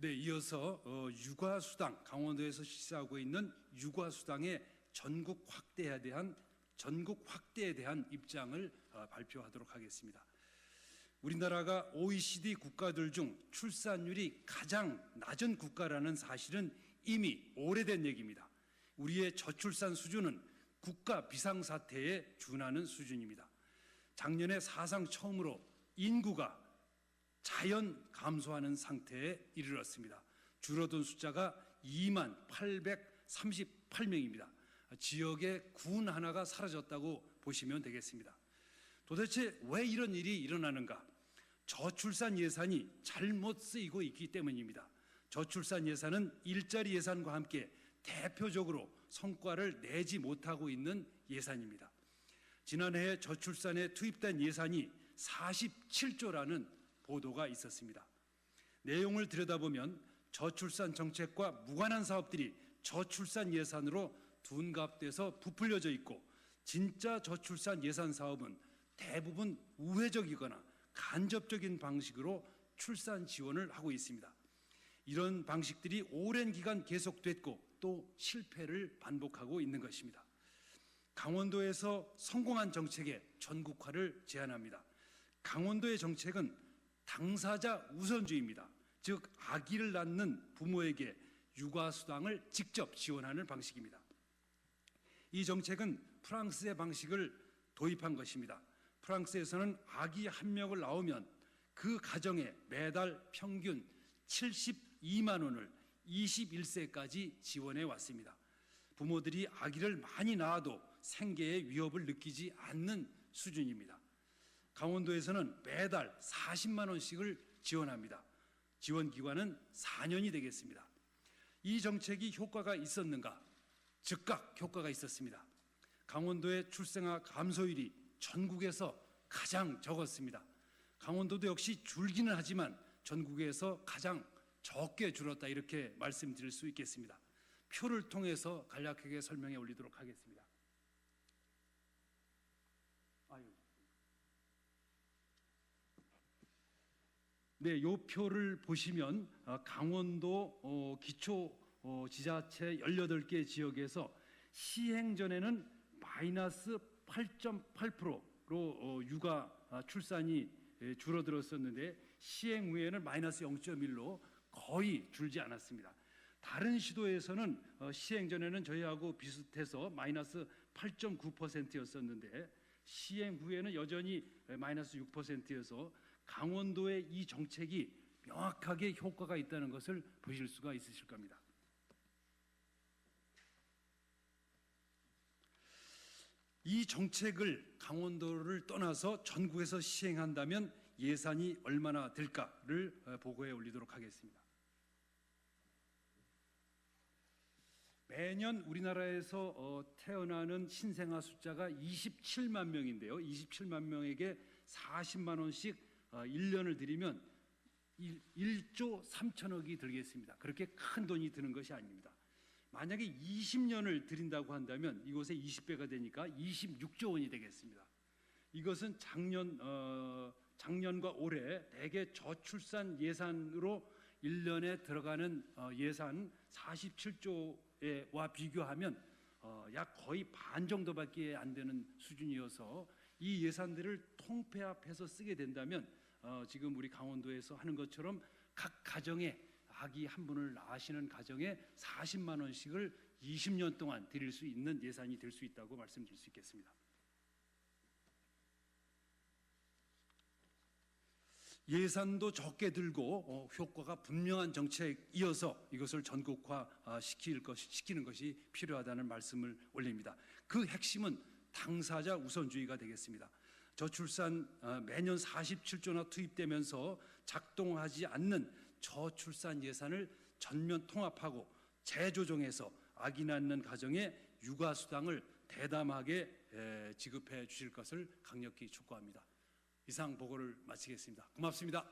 네, 이어서 어, 육아수당 강원도에서 실시하고 있는 육아수당의 전국 확대에 대한 전국 확대에 대한 입장을 어, 발표하도록 하겠습니다. 우리나라가 OECD 국가들 중 출산율이 가장 낮은 국가라는 사실은 이미 오래된 얘기입니다. 우리의 저출산 수준은 국가 비상사태에 준하는 수준입니다. 작년에 사상 처음으로 인구가 자연 감소하는 상태에 이르렀습니다. 줄어든 숫자가 2만 838명입니다. 지역의 군 하나가 사라졌다고 보시면 되겠습니다. 도대체 왜 이런 일이 일어나는가? 저출산 예산이 잘못 쓰이고 있기 때문입니다. 저출산 예산은 일자리 예산과 함께 대표적으로 성과를 내지 못하고 있는 예산입니다. 지난해 저출산에 투입된 예산이 47조라는 보도가 있었습니다. 내용을 들여다보면 저출산 정책과 무관한 사업들이 저출산 예산으로 둔갑돼서 부풀려져 있고 진짜 저출산 예산 사업은 대부분 우회적이거나 간접적인 방식으로 출산 지원을 하고 있습니다. 이런 방식들이 오랜 기간 계속됐고 또 실패를 반복하고 있는 것입니다. 강원도에서 성공한 정책의 전국화를 제안합니다. 강원도의 정책은 당사자 우선주의입니다. 즉 아기를 낳는 부모에게 육아 수당을 직접 지원하는 방식입니다. 이 정책은 프랑스의 방식을 도입한 것입니다. 프랑스에서는 아기 한 명을 낳으면 그 가정에 매달 평균 72만 원을 21세까지 지원해 왔습니다. 부모들이 아기를 많이 낳아도 생계의 위협을 느끼지 않는 수준입니다. 강원도에서는 매달 40만 원씩을 지원합니다. 지원 기간은 4년이 되겠습니다. 이 정책이 효과가 있었는가? 즉각 효과가 있었습니다. 강원도의 출생아 감소율이 전국에서 가장 적었습니다. 강원도도 역시 줄기는 하지만 전국에서 가장 적게 줄었다 이렇게 말씀드릴 수 있겠습니다. 표를 통해서 간략하게 설명해 올리도록 하겠습니다. 아유. 네, 요 표를 보시면 아, 강원도 어, 기초 어, 지자체 18개 지역에서 시행 전에는 마이너스 8.8%로 어, 육아 아, 출산이 예, 줄어들었었는데 시행 후에는 마이너스 0.1로 거의 줄지 않았습니다. 다른 시도에서는 어, 시행 전에는 저희하고 비슷해서 마이너스 8.9%였었는데 시행 후에는 여전히 마이너스 6%여서 강원도의 이 정책이 명확하게 효과가 있다는 것을 보실 수가 있으실 겁니다. 이 정책을 강원도를 떠나서 전국에서 시행한다면 예산이 얼마나 들까를 어, 보고해 올리도록 하겠습니다. 매년 우리나라에서 어, 태어나는 신생아 숫자가 27만 명인데요. 27만 명에게 40만 원씩 어, 1년을 들이면 1, 1조 3천억이 들겠습니다. 그렇게 큰 돈이 드는 것이 아닙니다. 만약에 20년을 들인다고 한다면 이곳에 20배가 되니까 26조 원이 되겠습니다. 이것은 작년 어, 작년과 올해 대개 저출산 예산으로 1년에 들어가는 어, 예산 47조와 비교하면 어, 약 거의 반 정도밖에 안 되는 수준이어서 이 예산들을 통폐합해서 쓰게 된다면 어, 지금 우리 강원도에서 하는 것처럼 각 가정에 아기 한 분을 낳으시는 가정에 40만 원씩을 20년 동안 드릴 수 있는 예산이 될 수 있다고 말씀드릴 수 있겠습니다. 예산도 적게 들고 어, 효과가 분명한 정책 이어서 이것을 전국화 아, 시킬 것, 시키는 것이 필요하다는 말씀을 올립니다. 그 핵심은 당사자 우선주의가 되겠습니다. 저출산 어, 매년 47조나 투입되면서 작동하지 않는 저출산 예산을 전면 통합하고 재조정해서 아기 낳는 가정에 육아 수당을 대담하게 지급해 주실 것을 강력히 촉구합니다. 이상 보고를 마치겠습니다. 고맙습니다.